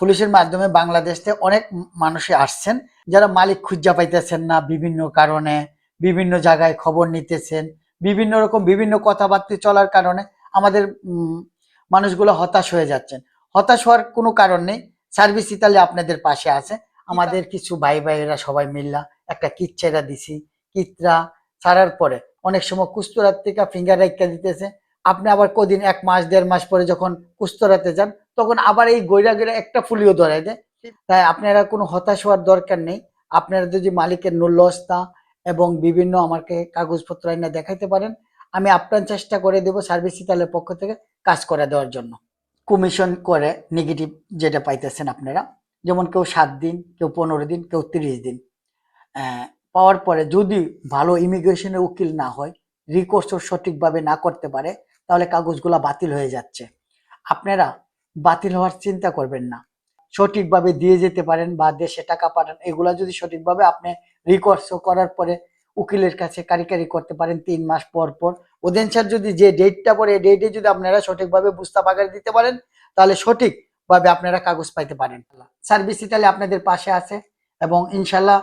পুলিশের মাধ্যমে বাংলাদেশে অনেক মানুষই আসছেন। যারা মালিক খুঁজা পাইতেছেন না বিভিন্ন কারণে, বিভিন্ন জায়গায় খবর নিতেছেন, বিভিন্ন রকম বিভিন্ন কথাবার্তা চলার কারণে আমাদের মানুষগুলো হতাশ হয়ে যাচ্ছেন। হতাশ হওয়ার কোনো কারণ নেই। সার্ভিস ইতালি আপনাদের পাশে আছে। আমাদের কিছু ভাই ভাইয়েরা সবাই মিল্লা একটা কিট ছেড়া দিছি। কিতরা ছাড়ার পরে অনেক সময় কুস্তরার থেকে ফিঙ্গার রেখা দিতেছে। আপনি আবার কদিন, এক মাস, দেড় মাস পরে যখন কুস্তরাতে যান তখন আবার এই গৈরা গৈরা একটা ফুলিও ধরাই দেয়। তাই আপনারা কোনো হতাশ হওয়ার দরকার নেই। আপনারা যদি মালিকের নূল্যস্তা এবং বিভিন্ন আমাকে কাগজপত্র এনে দেখাইতে পারেন আমি আপ্রাণ চেষ্টা করে দেব সার্ভিস ইতালের পক্ষ থেকে কাজ করে দেওয়ার জন্য। কমিশন করে নেগেটিভ যেটা পাইতেছেন আপনারা যেমন কেউ সাত দিন কেউ পনেরো দিন কেউ তিরিশ দিন। পাওয়ার পরে যদি ভালো ইমিগ্রেশনের উকিল না হয় রিকোর্স সঠিকভাবে না করতে পারে তাহলে কাগজগুলা বাতিল হয়ে যাচ্ছে। আপনারা বাতিল হওয়ার চিন্তা করবেন না। সঠিকভাবে দিয়ে যেতে পারেন বা দেশে টাকা পাঠান, এগুলা যদি সঠিকভাবে আপনি রিকোর্স করার পরে উকিলের কাছে কারিকারি করতে পারেন তিন মাস পর পর। ওদের স্যার, যদি যে ডেটটা পরে, এই ডেটে যদি আপনারা সঠিকভাবে বুস্তা পাকার দিতে পারেন, তাহলে সঠিকভাবে আপনারা কাগজ পাইতে পারেন। সার্ভিস ইতালি আপনাদের পাশে আছে এবং ইনশাল্লাহ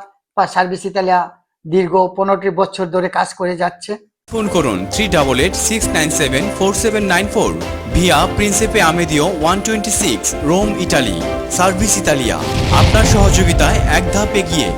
সার্ভিস ইতালিয়া দীর্ঘ পনেরোটি বছর ধরে কাজ করে যাচ্ছে। ফোন করুন three double eight six nine seven four seven nine four. Via Principe Amedeo one twenty six, Rome, Italy. Service Italia. আপনার সহযোগিতায় এক ধাপ এগিয়ে।